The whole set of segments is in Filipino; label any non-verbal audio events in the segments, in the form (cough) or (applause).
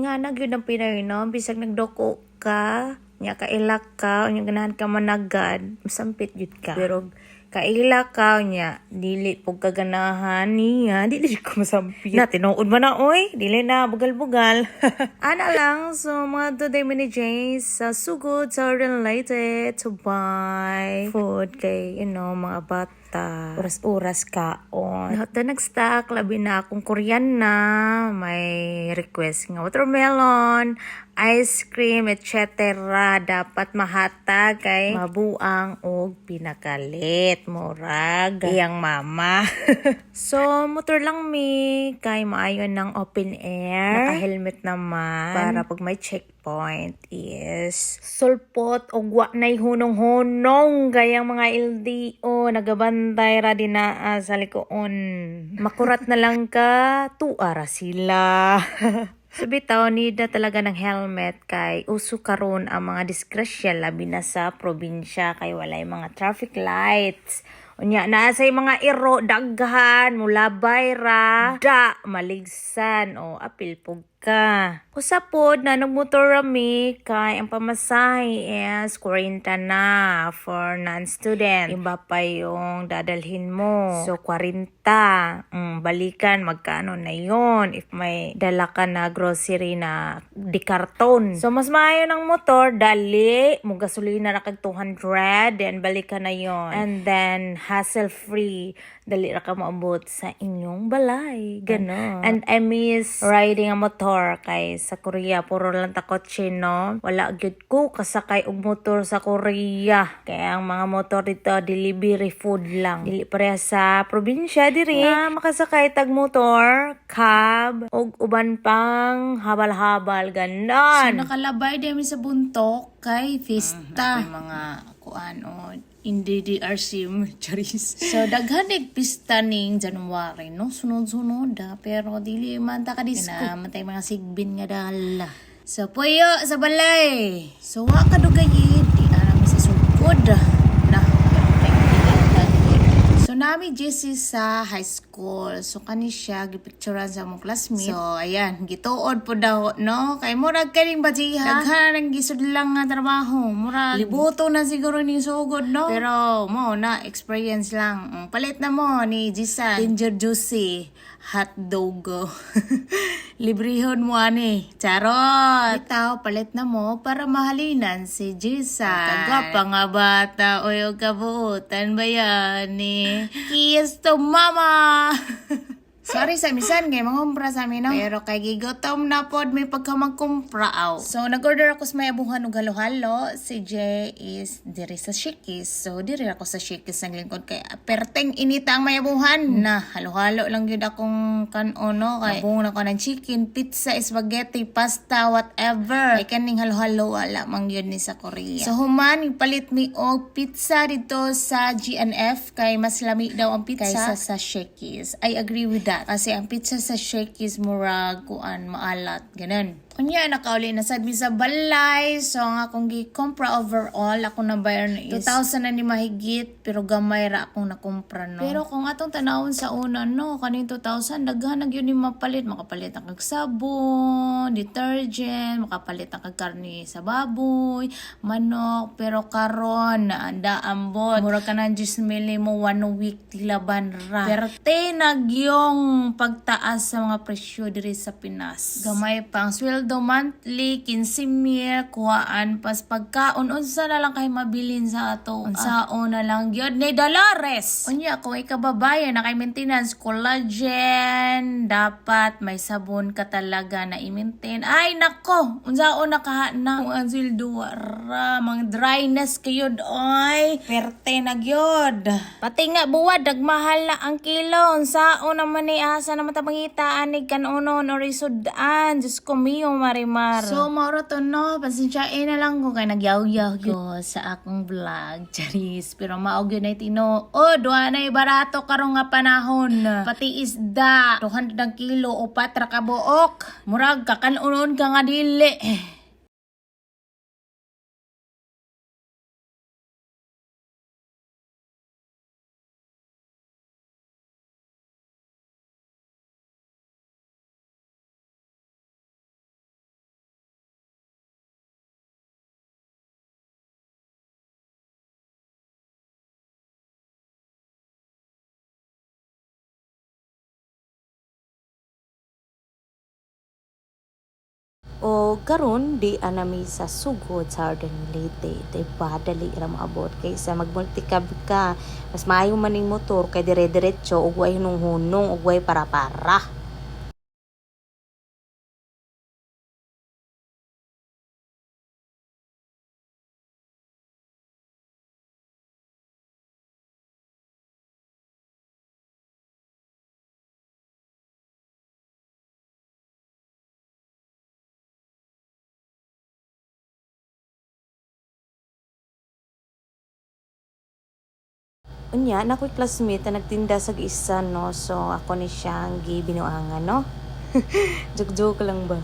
Ingana gyud ang Pinoy no, bisag nagdoko ka, nya kailak ka, unya ganahan ka managad, masampit gyud ka. Pero kaila ka nya dili pug kaganahan niya dili ko masampit. Na tinuod man na oy? Dili na bugal-bugal. (laughs) Ana lang so mga today mini Jays sa sugod sa related to buy food kay you know mga bata oras-oras kaon lahat na nag-stock labi na akong Korean na. May request nga watermelon ice cream etc dapat mahatag kay mabuang og pinakalit murag. Iyang mama. (laughs) So motor lang mi. Kay maayon ng open air. Naka helmet naman. Para pag may checkpoint is sulpot og wa nay hunong-hunong. Gayang mga LDO nagabantay ra dinaa sa likoon. Makurat na lang ka. Tuara sila (laughs) So bitaw, need na talaga ng helmet kay uso karon ang mga disgrasya labi na sa probinsya kay walay mga traffic lights. Unya na sa mga iro daghan mulabay ra da maligsan o apil pug ka. Usapod na nagmotor rami kay ang pamasahe is 40 na for non-student. Iba pa yung dadalhin mo. So 40. Mm, balikan magkano na yon if may dala ka na grocery na di karton. So mas maayo ng motor dali mo gasolina na kag 200 then balikan na yon. And then hassle free dali ra ka maabot sa inyong balay. Ganon. And I miss riding a motor kay sa Korea puro lang ta kotse no. Wala gyud ko kasakay og motor sa Korea. Kaya ang mga motor dito delivery food lang. Dili pareha sa probinsya diri na makasakay tag motor, cab og uban pang habal-habal ganon. So, nakalabay din sa buntok kay Fista. May mga kuan o in DDRC (laughs) Charis. So, daghanig pista ning January, no? Sunod-sunod, ah. pero dili man ta kadisco. Kinamatay mga sigbin nga dala. So, puyo sa balay. So, wa ka dugayid. Di aram sa sugod. Na, JC sa high school. So, kani siya, gipicturean sa mong classmate. So, ayan, gituod po daw, no? Kay murag kaning bajiha. Daghan ang gisud lang nga trabaho. Murag, libuto na siguro ni sugod, no? Pero, mo, na, experience lang. Mm, Palit na mo ni Jisan. Ginger juicy. Hot dog. (laughs) Librihon mo ani. Charot! Itaw, palit na mo para mahalinan si Jisan. Kagwapa nga bata. O yung kabuutan ba yan ni Kiss to mama! (laughs) Sorry sa misan kay mangumpra sa amin no. Pero kay gigotom na pod may pagka magkumpra aw. So nag-order ako sa may abuhan og halo-halo. Si Jay is diri sa Shikis. So diri ako sa Shikis ang lingkod kay perteng inita ang may abuhan na halo-halo lang gyud akong kanon no kay buong na ko ng chicken, pizza, spaghetti, pasta, whatever. Kay kaning halo-halo wala man gyud ni sa Korea. So human ipalit mi og pizza dito sa GNF kay mas lami daw ang pizza kaysa sa Shakey's. I agree with that. Kasi ang pizza sa Shakey's murag kuan maalat ganun. Kunya nakauli na sad mi sa balay so ang akong gi-compra overall ako na bayar na is 2,000 na ni mahigit pero gamay ra akong nakumpra no. Pero kung atong tanawon sa una no kaning 2,000 daghan na gyud ni mapalit makapalit ang kag sabon, detergent, makapalit ang kag karne sa baboy, manok pero karon naanda ambot mura ka na 10 mili mo one week tilaban ra. Perte nagyong pagtaas sa mga presyo diri sa Pinas. Gamay pang sweldo monthly, 15 mil, kuhaan pas pagkaon unsa na lang kay mabilin sa ato. Unsaon na lang gyud ni Dolores. Unya kung ikababayan na kay maintenance collagen, dapat may sabon ka talaga na i-maintain. Ay nako, unsaon na ka na kung ang sweldo ra mga dryness kayo oy. Perte na gyud. Pati nga buwad dagmahal na ang kilo. Unsaon naman ni asa na matapangitaan ni kanunon or isudan. Diyos ko miyo marimar. So, mauro to no. Pasensyain na lang ko kay nagyaw-yaw ko sa akong vlog. (laughs) Charis. Pero maog yun ay tino. O, duha na barato karong nga panahon. (laughs) Pati isda. 200 ang kilo o patra ka buok. Murag kakanunon ka nga dili. (laughs) O karon di anami sa sugod sa Arden Leyte. Diba? Dali ra maabot. Kaysa magmultikab ka. Mas maayo man ning motor kay dire-diretso ug way hunong-hunong ug way para-para. Unya, na ako'y classmate na nagtinda sa isa, no? So, ako ni siya ang gibinuangan, no? (laughs) Joke-joke lang ba?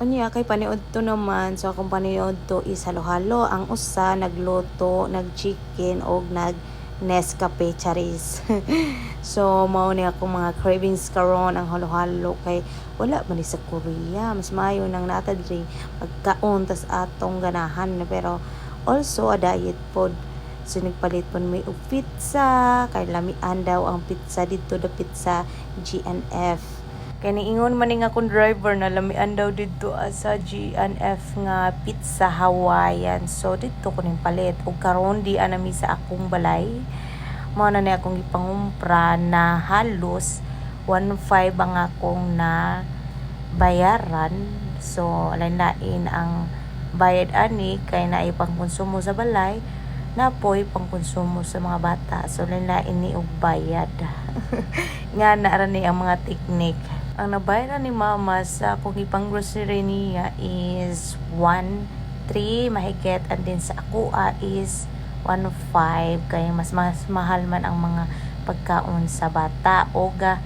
Unya kay paniod to naman. So akong paniod to is halo-halo. Ang usa nagluto nag-chicken og nag Nescafe charis. (laughs) so mao ni akong mga cravings karon ang halo-halo. Kay wala man sa Korea. Mas maayo nang nata diri pagkaon tas atong ganahan. Pero also a diet pod. So nagpalit po may pizza. Kay lamian daw ang pizza. Dito the pizza GNF kay niingon man ning akong driver na lamian daw dito ah, sa GNF nga pizza Hawaiian. So dito ko ning palit ug karon di anami sa akong balay. Mao na ni akong gipangumpra na halos 1.5 ang akong na bayaran. So lain-lain ang bayad ani kay naay pangkonsumo sa balay napoy pangkonsumo sa mga bata. So lain-lain ni og bayad. (laughs) nga naara ni ang mga teknik. Ang nabayaran ni mama sa akong ipang grocery niya is 1.3 mahigit and then sa ako ah, is 1.5 kaya mas, mas mahal man ang mga pagkaon sa bata. O ga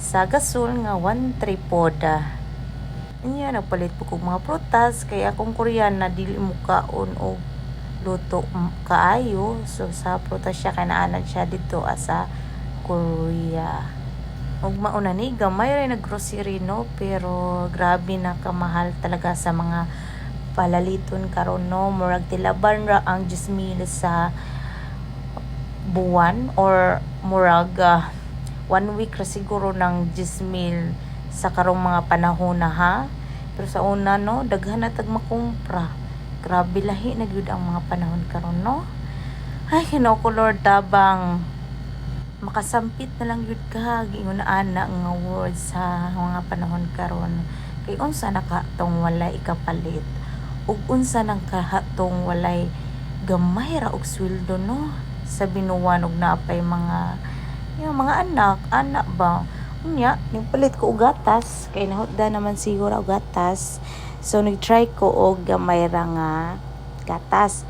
sa gasol nga 1.3 pod Inya nagpalit po kog mga prutas. Kaya akong Korean na dili mo kaon og luto kaayo so sa prutas siya kanaanad siya dito ah, sa Korea ug mauna ni gamay ray naggrocery no? Pero grabe na kamahal talaga sa mga palaliton karon no? Murag tilaban ra ang 10,000 sa buwan or murag ah, one week ra siguro ng 10,000 sa karong mga panahon na ha? Pero sa una no? Daghan na tag makumpra. Grabe lahi na ang mga panahon karon no? Ay Lord tabang makasampit na lang yun ka giingon na nga words sa mga panahon karon. Kay unsa na ka tong walay ikapalit? Ug unsa nang kahatong walay gamay ra og sweldo no? Sa binuwan og napay mga yung mga anak anak ba? Unya ning palit ko og gatas. Kay nahutda naman siguro og gatas. So nag-try ko og gamay ra nga gatas.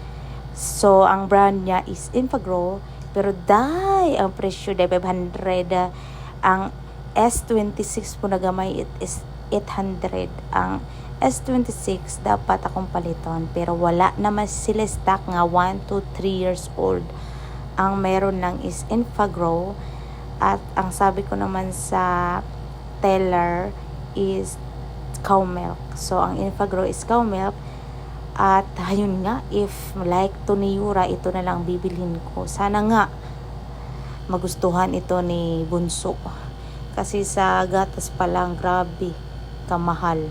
So ang brand niya is Infagro pero dai ang presyo dai 500 ang S26 po na gamay it is 800 ang S26 dapat akong paliton. Pero wala naman sila stock nga 1 to 3 years old. Ang meron lang is Infagro. At ang sabi ko naman sa teller is cow milk. So ang Infagro is cow milk at ayun nga, if like to ni Yura, ito na lang bibilhin ko. Sana nga magustuhan ito ni Bunso. Kasi sa gatas pa lang, grabe, kamahal.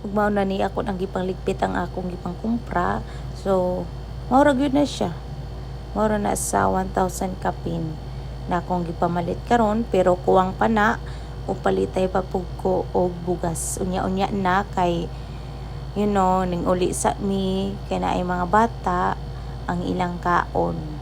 Ug mao na ni ako nang gipangligpit ang akong gipang kumpra. So, maura gyud na siya. Maura na sa 1,000 kapin na akong gipamalit karon pero kuwang pa na o palitay pa pug ko og bugas. Unya-unya na kay you know, ning uli sa mi kay naay mga bata ang ilang kaon.